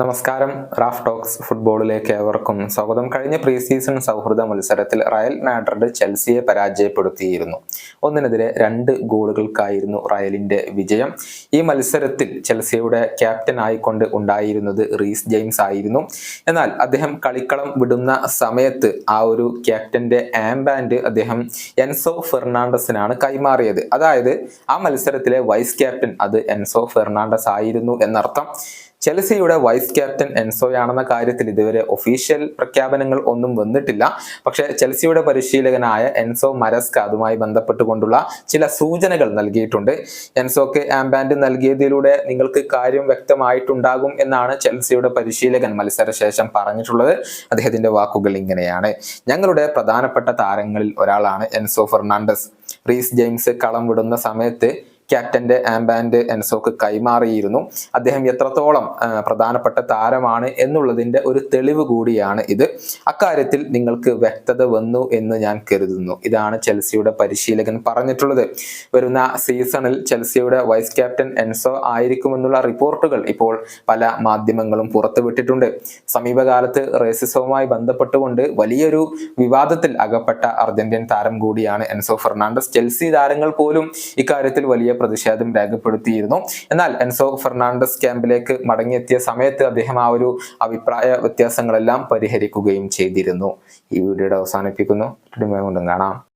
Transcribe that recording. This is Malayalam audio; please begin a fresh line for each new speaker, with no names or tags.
നമസ്കാരം. റാഫ് ടോക്സ് ഫുട്ബോളിലേക്ക് ഏവർക്കും സ്വാഗതം. കഴിഞ്ഞ പ്രീ സീസൺ സൗഹൃദ മത്സരത്തിൽ റയൽ മാഡ്രിഡ് ചെൽസിയെ പരാജയപ്പെടുത്തിയിരുന്നു. ഒന്നിനെതിരെ രണ്ട് ഗോളുകൾക്കായിരുന്നു റയലിന്റെ വിജയം. ഈ മത്സരത്തിൽ ചെൽസിയുടെ ക്യാപ്റ്റൻ ആയിക്കൊണ്ട് ഉണ്ടായിരുന്നത് റീസ് ജെയിംസ് ആയിരുന്നു. എന്നാൽ അദ്ദേഹം കളിക്കളം വിടുന്ന സമയത്ത് ആ ഒരു ക്യാപ്റ്റന്റെ ആംബാൻഡ് അദ്ദേഹം എൻസോ ഫെർണാണ്ടസിനാണ് കൈമാറിയത്. അതായത് ആ മത്സരത്തിലെ വൈസ് ക്യാപ്റ്റൻ അത് എൻസോ ഫെർണാണ്ടസ് ആയിരുന്നു എന്നർത്ഥം. ചെൽസിയുടെ വൈസ് ക്യാപ്റ്റൻ എൻസോയാണെന്ന കാര്യത്തിൽ ഇതുവരെ ഒഫീഷ്യൽ പ്രഖ്യാപനങ്ങൾ ഒന്നും വന്നിട്ടില്ല. പക്ഷെ ചെൽസിയുടെ പരിശീലകനായ എൻസോ മരസ്ക അതുമായി ബന്ധപ്പെട്ടുകൊണ്ടുള്ള ചില സൂചനകൾ നൽകിയിട്ടുണ്ട്. എൻസോക്ക് ആംബാൻഡ് നൽകിയതിലൂടെ നിങ്ങൾക്ക് കാര്യം വ്യക്തമായിട്ടുണ്ടാകും എന്നാണ് ചെൽസിയുടെ പരിശീലകൻ മത്സരശേഷം പറഞ്ഞിട്ടുള്ളത്. അദ്ദേഹത്തിന്റെ വാക്കുകൾ ഇങ്ങനെയാണ്. ഞങ്ങളുടെ പ്രധാനപ്പെട്ട താരങ്ങളിൽ ഒരാളാണ് എൻസോ ഫെർണാണ്ടസ്. റീസ് ജെയിംസ് കളം വിടുന്ന സമയത്ത് ക്യാപ്റ്റന്റെ ആംബാൻഡ് എൻസോക്ക് കൈമാറിയിരുന്നു. അദ്ദേഹം എത്രത്തോളം പ്രധാനപ്പെട്ട താരമാണ് എന്നുള്ളതിന്റെ ഒരു തെളിവ് കൂടിയാണ് ഇത്. അക്കാര്യത്തിൽ നിങ്ങൾക്ക് വ്യക്തത വന്നു എന്ന് ഞാൻ കരുതുന്നു. ഇതാണ് ചെൽസിയുടെ പരിശീലകൻ പറഞ്ഞിട്ടുള്ളത്. വരുന്ന സീസണിൽ ചെൽസിയുടെ വൈസ് ക്യാപ്റ്റൻ എൻസോ ആയിരിക്കുമെന്നുള്ള റിപ്പോർട്ടുകൾ ഇപ്പോൾ പല മാധ്യമങ്ങളും പുറത്തുവിട്ടിട്ടുണ്ട്. സമീപകാലത്ത് റേസിസവുമായി ബന്ധപ്പെട്ടുകൊണ്ട് വലിയൊരു വിവാദത്തിൽ അകപ്പെട്ട അർജന്റീൻ താരം കൂടിയാണ് എൻസോ ഫെർണാണ്ടസ്. ചെൽസി താരങ്ങൾ പോലും ഇക്കാര്യത്തിൽ വലിയ പ്രതിഷേധം രേഖപ്പെടുത്തിയിരുന്നു. എന്നാൽ എൻസോ ഫെർണാണ്ടസ് ക്യാമ്പിലേക്ക് മടങ്ങിയെത്തിയ സമയത്ത് അദ്ദേഹം ആ ഒരു അഭിപ്രായ വ്യത്യാസങ്ങളെല്ലാം പരിഹരിക്കുകയും ചെയ്തിരുന്നു. ഈ വീഡിയോയുടെ അവസാനിപ്പിക്കുന്നു. കാണാം.